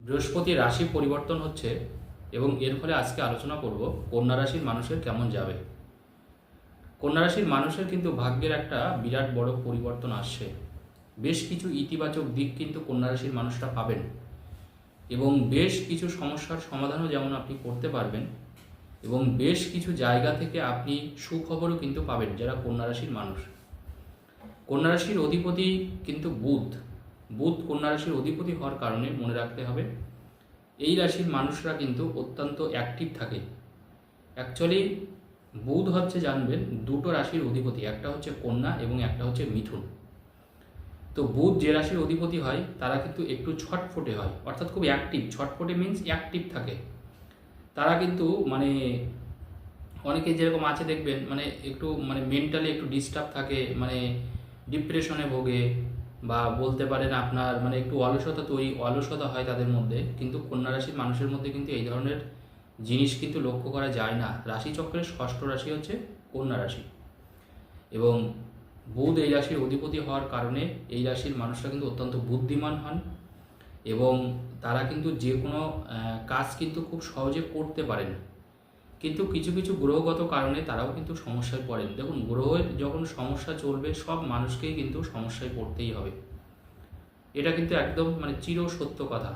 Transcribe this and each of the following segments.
বৃহস্পতি রাশি পরিবর্তন হচ্ছে এবং এর ফলে আজকে আলোচনা করব কন্যা রাশির মানুষের কেমন যাবে। কন্যা রাশির মানুষের কিন্তু ভাগ্যের একটা বিরাট বড় পরিবর্তন আসছে। বেশ কিছু ইতিবাচক দিক কিন্তু কন্যা রাশির মানুষরা পাবেন এবং বেশ কিছু সমস্যার সমাধানও যেমন আপনি করতে পারবেন এবং বেশ কিছু জায়গা থেকে আপনি সুখবরও কিন্তু পাবেন যারা কন্যা রাশির মানুষ। কন্যা রাশির অধিপতি কিন্তু বুধ। বুধ কন্যা রাশির অধিপতি হওয়ার কারণে মনে রাখতে হবে, এই রাশির মানুষরা কিন্তু অত্যন্ত অ্যাক্টিভ থাকে। অ্যাকচুয়ালি বুধ হচ্ছে জানবেন দুটো রাশির অধিপতি, একটা হচ্ছে কন্যা এবং একটা হচ্ছে মিথুন। তো বুধ যে রাশির অধিপতি হয়, তারা কিন্তু একটু ছটফটে হয়, অর্থাৎ খুব অ্যাক্টিভ ছটফটে মিন্স অ্যাক্টিভ থাকে। তারা কিন্তু মানে অনেকে যেরকম আছে দেখবেন মানে একটু মানে মেন্টালি একটু ডিস্টার্ব থাকে মানে ডিপ্রেশনে ভোগে বা বলতে পারেন আপনার মানে একটু অলসতা তৈরি, অলসতা হয় তাদের মধ্যে, কিন্তু কন্যা রাশির মানুষের মধ্যে কিন্তু এই ধরনের জিনিস কিন্তু লক্ষ্য করা যায় না। রাশিচক্রের ষষ্ঠ রাশি হচ্ছে কন্যা রাশি। এবং বুধ এই রাশির অধিপতি হওয়ার কারণে এই রাশির মানুষরা কিন্তু অত্যন্ত বুদ্ধিমান হন এবং তারা কিন্তু যে কোনো কাজ কিন্তু খুব সহজে করতে পারেন। কিন্তু কিছু কিছু গ্রহগত কারণে তারাও কিন্তু সমস্যায় পড়েন। দেখুন, গ্রহের যখন সমস্যা চলবে, সব মানুষকেই কিন্তু সমস্যায় পড়তেই হবে। এটা কিন্তু একদম মানে চির সত্য কথা।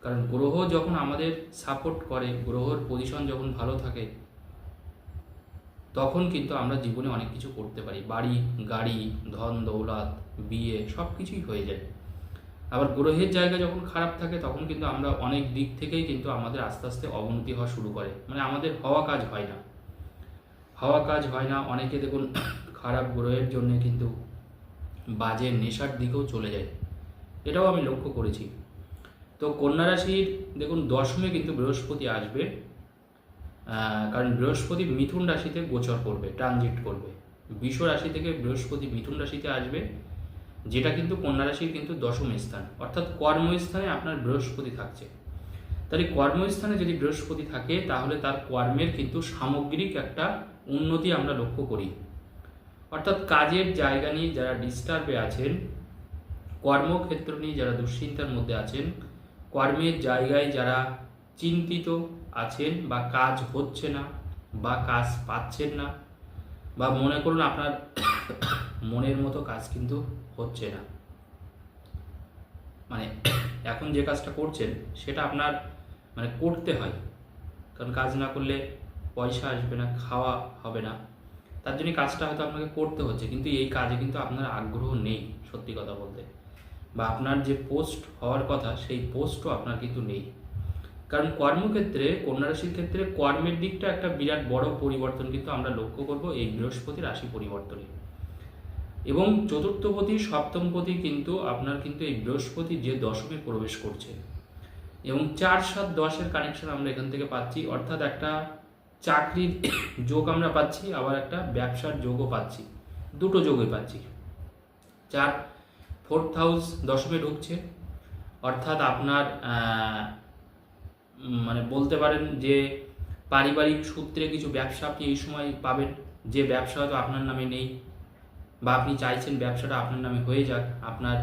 কারণ গ্রহ যখন আমাদের সাপোর্ট করে, গ্রহর পজিশন যখন ভালো থাকে, তখন কিন্তু আমরা জীবনে অনেক কিছু করতে পারি। বাড়ি, গাড়ি, ধন, দৌলত, বিয়ে সব কিছুই হয়ে যায়। আবার গ্রহের জায়গা যখন খারাপ থাকে, তখন কিন্তু আমরা অনেক দিক থেকেই কিন্তু আমাদের আস্তে আস্তে অবনতি হওয়া শুরু করে। মানে আমাদের হওয়া কাজ হয় না। হওয়া কাজ হয় না। অনেকে দেখুন, খারাপ গ্রহের জন্য কিন্তু বাজে নেশার দিকেও চলে যায়। এটাও আমি লক্ষ্য করেছি। তো কন্যা রাশির দেখুন, দশমে কিন্তু বৃহস্পতি আসবে। কারণ বৃহস্পতি মিথুন রাশিতে গোচর করবে ট্রানজিট করবে। বিশ্ব রাশি থেকে বৃহস্পতি মিথুন রাশিতে আসবে। যেটা কিন্তু কন্যা রাশির কিন্তু দশম স্থান। অর্থাৎ কর্মস্থানে আপনার বৃহস্পতি থাকছে। তাহলে কর্মস্থানে যদি বৃহস্পতি থাকে, তাহলে তার কর্মের কিন্তু সামগ্রিক একটা উন্নতি আমরা লক্ষ্য করি। অর্থাৎ কাজের জায়গা নিয়ে যারা ডিস্টার্বে আছেন, কর্মক্ষেত্র নিয়ে যারা দুশ্চিন্তার মধ্যে আছেন, কর্মের জায়গায় যারা চিন্তিত আছেন বা কাজ হচ্ছে না বা কাজ পাচ্ছেন না, বা মনে করুন আপনার মনের মতো কাজ কিন্তু হচ্ছে না। মানে এখন যে কাজটা করছেন, সেটা আপনার মানে করতে হয়। কারণ কাজ না করলে পয়সা আসবে না, খাওয়া হবে না। তার জন্য কাজটা হয়তো আপনাকে করতে হচ্ছে, কিন্তু এই কাজে কিন্তু আপনার আগ্রহ নেই, সত্যি কথা বলতে। বা আপনার যে পোস্ট হওয়ার কথা, সেই পোস্টও আপনার কিন্তু নেই। কারণ কর্মক্ষেত্রে কন্যা রাশির ক্ষেত্রে কর্মের দিকটা একটা বিরাট বড় পরিবর্তন কিন্তু আমরা লক্ষ্য করব এই বৃহস্পতি রাশি পরিবর্তনে। এবং চতুর্থপতি সপ্তমপতি কিন্তু আপনার কিন্তু এই বৃহস্পতি যে দশমে প্রবেশ করছে। এবং চার সাত দশের কানেকশন আমরা এখান থেকে পাচ্ছি। অর্থাৎ একটা চাকরির যোগ আমরা পাচ্ছি, আবার একটা ব্যবসার যোগও পাচ্ছি। দুটো যোগই পাচ্ছি। চার ফোর্থ হাউস দশমে ঢুকছে। অর্থাৎ আপনার মানে বলতে পারেন যে পারিবারিক সূত্রে কিছু ব্যবসা আপনি এই সময় পাবেন। যে ব্যবসা হয়তো আপনার নামে নেই। বা আপনি চাইছেন ব্যবসাটা আপনার নামে হয়ে যাক, আপনার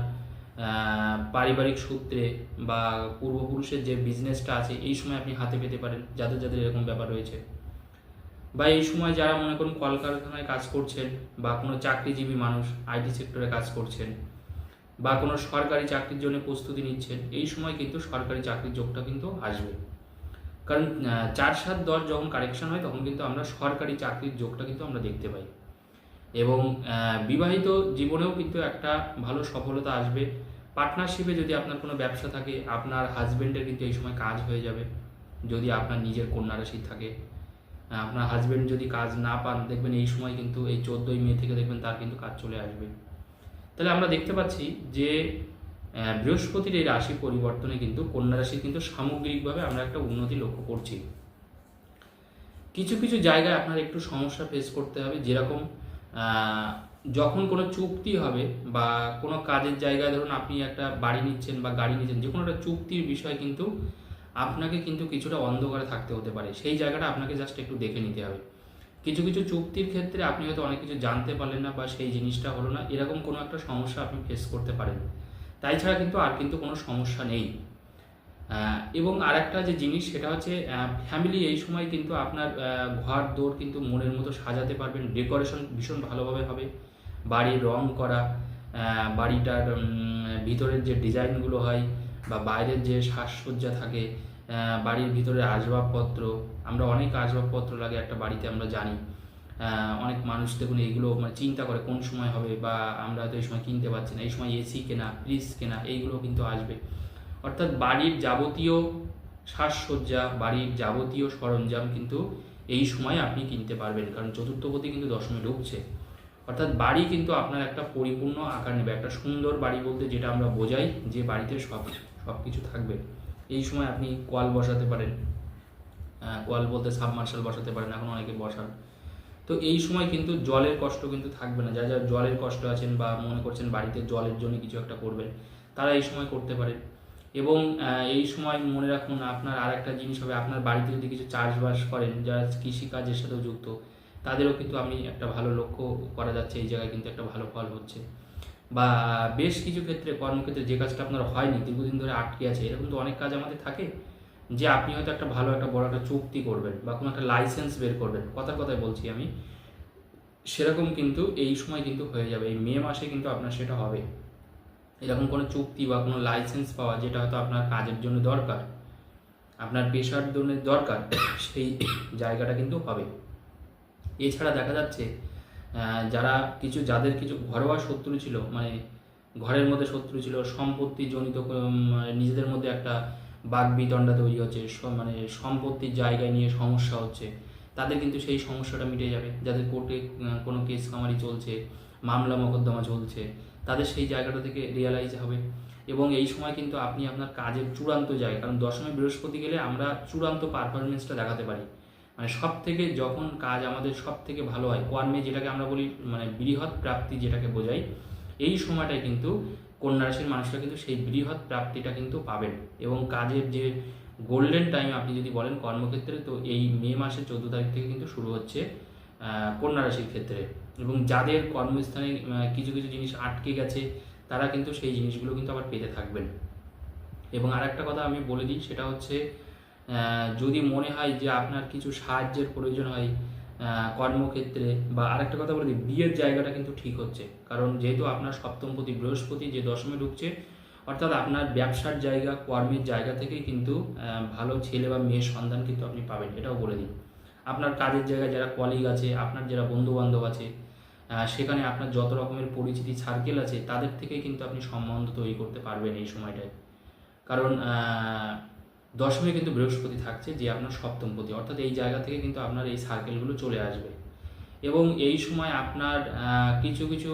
পারিবারিক সূত্রে বা পূর্বপুরুষের যে বিজনেসটা আছে, এই সময় আপনি হাতে পেতে পারেন, যাদের যাদের এরকম ব্যাপার রয়েছে। বা এই সময় যারা মনে করুন কলকারখানায় কাজ করছেন বা কোনো চাকরিজীবী মানুষ আইটি সেক্টরে কাজ করছেন বা কোনো সরকারি চাকরির জন্য প্রস্তুতি নিচ্ছেন, এই সময় কিন্তু সরকারি চাকরির যোগটা কিন্তু আসবে। কারণ চার সাত দশ যখন কারেকশন হয়, তখন কিন্তু আমরা সরকারি চাকরির যোগটা কিন্তু আমরা দেখতে পাই। এবং বিবাহিত জীবনেও কিন্তু একটা ভালো সফলতা আসবে। পার্টনারশিপে যদি আপনার কোনো ব্যবসা থাকে, আপনার হাজবেন্ডের কিন্তু এই সময় কাজ হয়ে যাবে। যদি আপনার নিজের কন্যা রাশি থাকে, আপনার হাজবেন্ড যদি কাজ না পান, দেখবেন এই সময় কিন্তু এই চোদ্দোই মে থেকে দেখবেন তার কিন্তু কাজ চলে আসবে। তাহলে আমরা দেখতে পাচ্ছি যে বৃহস্পতির এই রাশি পরিবর্তনে কিন্তু কন্যা রাশি কিন্তু সামগ্রিকভাবে আমরা একটা উন্নতি লক্ষ্য করছি। কিছু কিছু জায়গায় আপনার একটু সমস্যা ফেস করতে হবে। যেরকম যখন কোনো চুক্তি হবে বা কোনো কাজের জায়গায় ধরুন আপনি একটা বাড়ি নিচ্ছেন বা গাড়ি নিচ্ছেন, যে কোনো একটা চুক্তির বিষয় কিন্তু আপনাকে কিন্তু কিছুটা অন্ধকারে থাকতে হতে পারে। সেই জায়গাটা আপনাকে জাস্ট একটু দেখে নিতে হবে। কিছু কিছু চুক্তির ক্ষেত্রে আপনি হয়তো অনেক কিছু জানতে পারলেন না বা সেই জিনিসটা হলো না। এরকম কোনো একটা সমস্যা আপনি ফেস করতে পারেন। তাই ছাড়া কিন্তু আর কিন্তু কোনো সমস্যা নেই। এবং আরেকটা যে জিনিস সেটা হচ্ছে ফ্যামিলি এই সময় কিন্তু আপনার ঘর দৌড় কিন্তু মনের মতো সাজাতে পারবেন। ডেকোরেশন ভীষণ ভালোভাবে হবে। বাড়ির রং করা বাড়িটার ভিতরের যে ডিজাইনগুলো হয় বা বাইরের যে সাজসজ্জা থাকে বাড়ির ভিতরে আসবাবপত্র, আমরা অনেক আসবাবপত্র লাগে একটা বাড়িতে আমরা জানি। অনেক মানুষ দেখুন এইগুলো মানে চিন্তা করে কোন সময় হবে বা আমরা তো এই সময় কিনতে পারছি না, এই সময় এসি কেনা ফ্রিজ কেনা, এইগুলো কিন্তু আসবে। অর্থাৎ বাড়ির যাবতীয় সাজসজ্জা, বাড়ির যাবতীয় সরঞ্জাম কিন্তু এই সময় আপনি কিনতে পারবেন। কারণ চতুর্থপতি কিন্তু দশমে ঢুকছে। অর্থাৎ বাড়ি কিন্তু আপনার একটা পরিপূর্ণ আকার নেবে। একটা সুন্দর বাড়ি বলতে যেটা আমরা বোঝাই যে বাড়িতে সব সব কিছু থাকবে। এই সময় আপনি কল বসাতে পারেন। কল বলতে সাবমার্শাল বসাতে পারেন, এখন অনেকে বসান। তো এই সময় কিন্তু জলের কষ্ট কিন্তু থাকবে না। যারা যারা জলের কষ্ট আছেন বা মনে করছেন বাড়িতে জলের জন্য কিছু একটা করবেন, তারা এই সময় করতে পারেন। এবং এই সময় মনে রাখুন আপনার আর একটা জিনিস হবে, আপনার বাড়িতে যদি কিছু চাষবাস করেন, যারা কৃষিকাজের সাথেও যুক্ত, তাদেরও কিন্তু আমি একটা ভালো লক্ষ্য করা যাচ্ছে, এই জায়গায় কিন্তু একটা ভালো ফল হচ্ছে। বা বেশ কিছু ক্ষেত্রে, কর্মক্ষেত্রে যে কাজটা আপনার হয়নি, দীর্ঘদিন ধরে আটকে আছে, এরকম তো অনেক কাজ আমাদের থাকে যে আপনি হয়তো একটা ভালো, একটা বড় একটা চুক্তি করবেন বা কোনো একটা লাইসেন্স বের করবেন, কথার কথায় বলছি আমি। সেরকম কিন্তু এই সময় কিন্তু হয়ে যাবে, এই মে মাসে কিন্তু আপনার সেটা হবে। এরকম কোনো চুক্তি বা কোনো লাইসেন্স পাওয়া যেটা হয়তো আপনার কাজের জন্য দরকার আপনার পেশার জন্য দরকার সেই জায়গাটা কিন্তু হবে। এছাড়া দেখা যাচ্ছে যারা কিছু যাদের কিছু ঘরোয়া শত্রু ছিল মানে ঘরের মধ্যে শত্রু ছিল সম্পত্তি জনিত উম, নিজেদের মধ্যে একটা বাক বিতণ্ডা তৈরি হচ্ছে মানে সম্পত্তির জায়গায় নিয়ে সমস্যা হচ্ছে তাদের কিন্তু সেই সমস্যাটা মিটে যাবে। যাদের কোর্টে কোনো কেস কামারি চলছে মামলা মোকদ্দমা চলছে তাদের সেই জায়গাটা থেকে রিয়ালাইজ হবে। এবং এই সময় কিন্তু আপনি আপনার কাজের চূড়ান্ত জায়গা, কারণ দশমে, বৃহস্পতি গেলে আমরা চূড়ান্ত পারফরমেন্সটা দেখাতে পারি। মানে সব থেকে যখন কাজ আমাদের সব থেকে ভালো হয় কর্মে যেটাকে আমরা বলি মানে বৃহৎ প্রাপ্তি যেটাকে বোঝাই, এই সময়টায় কিন্তু কন্যা রাশির মানুষরা কিন্তু সেই বৃহৎ প্রাপ্তিটা কিন্তু পাবেন। এবং কাজের যে গোল্ডেন টাইম আপনি যদি বলেন কর্মক্ষেত্রে, তো এই মে মাসের চোদ্দ তারিখ থেকে কিন্তু শুরু হচ্ছে কন্যা রাশির ক্ষেত্রে। এবং যাদের কর্মস্থানে কিছু কিছু জিনিস আটকে গেছে, তারা কিন্তু সেই জিনিসগুলো কিন্তু আবার পেতে থাকবেন। এবং আরেকটা কথা আমি বলে দিই, সেটা হচ্ছে যদি মনে হয় যে আপনার কিছু সাহায্যের প্রয়োজন হয় কর্মক্ষেত্রে বা আরেকটা কথা বলে দিই, বিয়ের জায়গাটা কিন্তু ঠিক হচ্ছে। কারণ যেহেতু আপনার সপ্তমপতি, বৃহস্পতি যে দশমে ঢুকছে, অর্থাৎ আপনার ব্যবসার জায়গা, কর্মের জায়গা থেকেই কিন্তু ভালো ছেলে বা মেয়ের সন্ধান কিন্তু আপনি পাবেন, এটাও বলে দিই। আপনার কাজের জায়গায় যারা কলিগ আছে, আপনার যারা বন্ধু বান্ধব আছে সেখানে আপনার যত রকমের পরিচিতি সার্কেল আছে, তাদের থেকেই কিন্তু আপনি সম্বন্ধ তৈরি করতে পারবেন এই সময়টায়। কারণ দশমে কিন্তু বৃহস্পতি থাকছে, যে আপনার সপ্তমপতি, অর্থাৎ এই জায়গা থেকে কিন্তু আপনার এই সার্কেলগুলো চলে আসবে। এবং এই সময় আপনার কিছু কিছু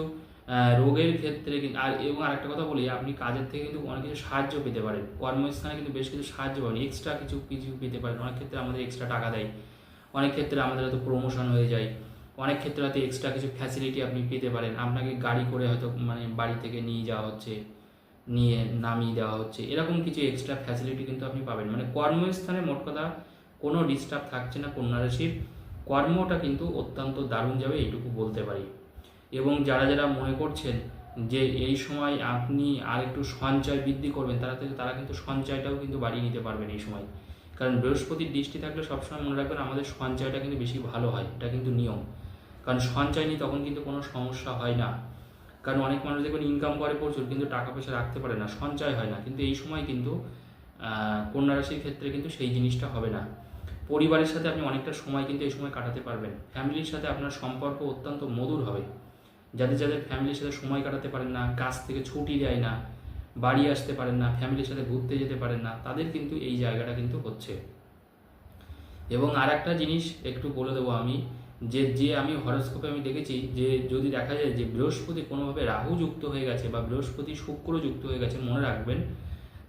রোগের ক্ষেত্রে আর, এবং আরেকটা কথা বলি, আপনি কাজের থেকে কিন্তু অনেক কিছু সাহায্য পেতে পারেন। কর্মস্থানে কিন্তু বেশ কিছু সাহায্য পাবেন। এক্সট্রা কিছু কিছু পেতে পারেন। অনেক ক্ষেত্রে আমাদের এক্সট্রা টাকা দেয়। অনেক ক্ষেত্রে আমাদের হয়তো প্রমোশন হয়ে যায়। অনেক ক্ষেত্রে হয়তো এক্সট্রা কিছু ফ্যাসিলিটি আপনি পেতে পারেন। আপনাকে গাড়ি করে হয়তো মানে বাড়ি থেকে নিয়ে যাওয়া হচ্ছে, নিয়ে নামিয়ে দেওয়া হচ্ছে। এরকম কিছু এক্সট্রা ফ্যাসিলিটি কিন্তু আপনি পাবেন। মানে কর্মস্থানে মোট কথা কোনো ডিস্টার্ব থাকছে না কন্যা রাশির কর্মটা কিন্তু অত্যন্ত দারুণ যাবে, এইটুকু বলতে পারি। এবং যারা যারা মনে করছেন যে এই সময় আপনি আর একটু সঞ্চয় বৃদ্ধি করবেন, তারা তারা কিন্তু সঞ্চয়টাও কিন্তু বাড়িয়ে নিতে পারবেন এই সময়। কারণ বৃহস্পতির দৃষ্টি থাকলে সবসময় মনে রাখবেন আমাদের সঞ্চয়টা কিন্তু বেশি ভালো হয়, এটা কিন্তু নিয়ম। কারণ সঞ্চয় নিয়ে তখন কিন্তু কোনো সমস্যা হয় না। কারণ অনেক মানুষ দেখবেন ইনকাম করে প্রচুর, কিন্তু টাকা পয়সা রাখতে পারে না, সঞ্চয় হয় না। কিন্তু এই সময় কিন্তু কন্যা রাশির ক্ষেত্রে কিন্তু সেই জিনিসটা হবে না। পরিবারের সাথে আপনি অনেকটা সময় কিন্তু এই সময় কাটাতে পারবেন। ফ্যামিলির সাথে আপনার সম্পর্ক অত্যন্ত মধুর হবে। যাদের যাদের ফ্যামিলির সাথে সময় কাটাতে পারেন না, কাজ থেকে ছুটি দেয় না বাড়ি আসতে পারেন না ফ্যামিলির সাথে ঘুরতে যেতে পারেন না, তাদের কিন্তু এই জায়গাটা কিন্তু হচ্ছে। এবং আর একটা জিনিস একটু বলে দেবো আমি, যে যে আমি হরস্কোপে আমি দেখেছি, যে যদি দেখা যায় যে বৃহস্পতি কোনোভাবে রাহু যুক্ত হয়ে গেছে বা বৃহস্পতি শুক্র যুক্ত হয়ে গেছে, মনে রাখবেন,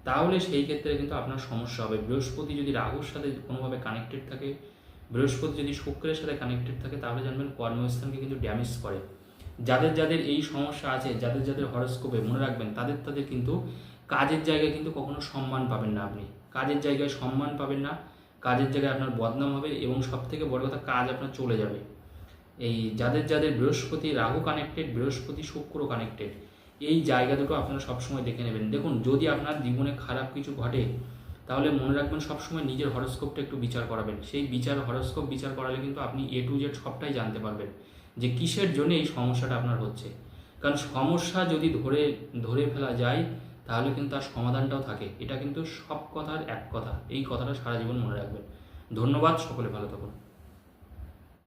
তাহলে সেই ক্ষেত্রে কিন্তু আপনার সমস্যা হবে। বৃহস্পতি যদি রাহুর সাথে কোনোভাবে কানেক্টেড থাকে, বৃহস্পতি যদি শুক্রের সাথে কানেক্টেড থাকে, তাহলে জানবেন কর্মস্থানকে কিন্তু ড্যামেজ করে। যাদের যাদের এই সমস্যা আছে, যাদের যাদের হরস্কোপে মনে রাখবেন, তাদের তাদের কিন্তু কাজের জায়গায় কিন্তু কখনো সম্মান পাবেন না আপনি। কাজের জায়গায় সম্মান পাবেন না, কাজের জায়গায় আপনার বদনাম হবে এবং সব থেকে বড় কথা কাজ আপনার চলে যাবে। এই যাদের যাদের বৃহস্পতি রাহু কানেক্টেড বৃহস্পতি শুক্র কানেক্টেড এই জায়গা দুটো আপনারা সবসময় দেখে নেবেন। দেখুন, যদি আপনার জীবনে খারাপ কিছু ঘটে, তাহলে মনে রাখবেন সবসময় নিজের হরস্কোপটা একটু বিচার করাবেন। সেই বিচার হরস্কোপ বিচার করালে কিন্তু আপনি এ টু জেড সবটাই জানতে পারবেন। যে কিসের জন্য এই সমস্যাটা আপনার হচ্ছে? কারণ সমস্যা যদি ধরে ধরে ফেলা যায়, তাহলে কিন্তু তার সমাধানটাও থাকে। এটা কিন্তু সব কথার এক কথা। এই কথাটা সারা জীবন মনে রাখবেন। ধন্যবাদ, সকলে ভালো থাকুন।